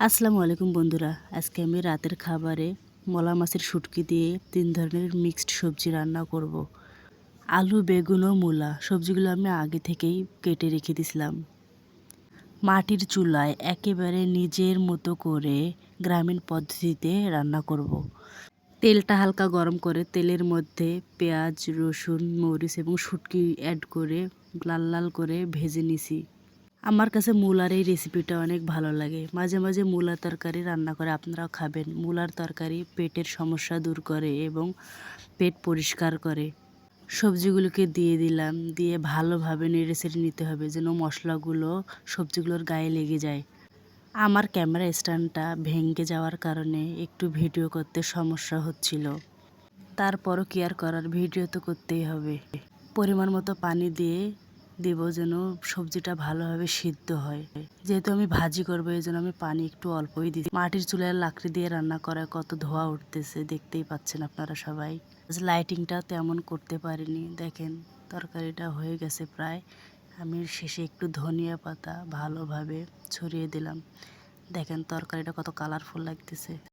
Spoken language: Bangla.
আসসালামু আলাইকুম বন্ধুরা আজকে আমি রাতের খাবারে মলা মাছের শুটকি দিয়ে তিন ধরনের মিক্সড সবজি রান্না করব। আলু, বেগুন ও মূলা সবজিগুলো আমি আগে থেকেই কেটে রেখে দিয়েছিলাম মাটির চুলায় একেবারে নিজের মতো করে গ্রামীণ পদ্ধতিতে রান্না করব। তেলটা হালকা গরম করে তেলের মধ্যে পেঁয়াজ, রসুন, মরিচ এবং শুটকি অ্যাড করে লাল লাল করে ভেজে নিছি আমার কাছে মূলার এই রেসিপিটা অনেক ভালো লাগে। মাঝে মাঝে মূলার তরকারি রান্না করে আপনারাও খাবেন। মূলার তরকারি পেটের সমস্যা দূর করে এবং পেট পরিষ্কার করে। সবজিগুলোকে দিয়ে দিলাম, দিয়ে ভালোভাবে নেড়ে চেড়ে নিতে হবে যেন মশলাগুলো সবজিগুলোর গায়ে লেগে যায়। আমার ক্যামেরা স্ট্যান্ডটা ভেঙে যাওয়ার কারণে একটু ভিডিও করতে সমস্যা হচ্ছিল। তারপরও কেয়ার করার ভিডিও তো করতেই হবে। পরিমাণ মতো পানি দিয়ে দেবো যেন সবজিটা ভালোভাবে সিদ্ধ হয়। যেহেতু আমি ভাজি করব, এই জন্য আমি পানি একটু অল্পই দিই মাটির চুলায় লাকড়ি দিয়ে রান্না করায় কত ধোয়া উঠতেছে, দেখতেই পাচ্ছেন আপনারা সবাই। লাইটিংটা তেমন করতে পারিনি, দেখেন তরকারিটা হয়ে গেছে প্রায়। আমি শেষে একটু ধনিয়া পাতা ভালোভাবে ছড়িয়ে দিলাম। দেখেন তরকারিটা কত কালারফুল লাগতেছে।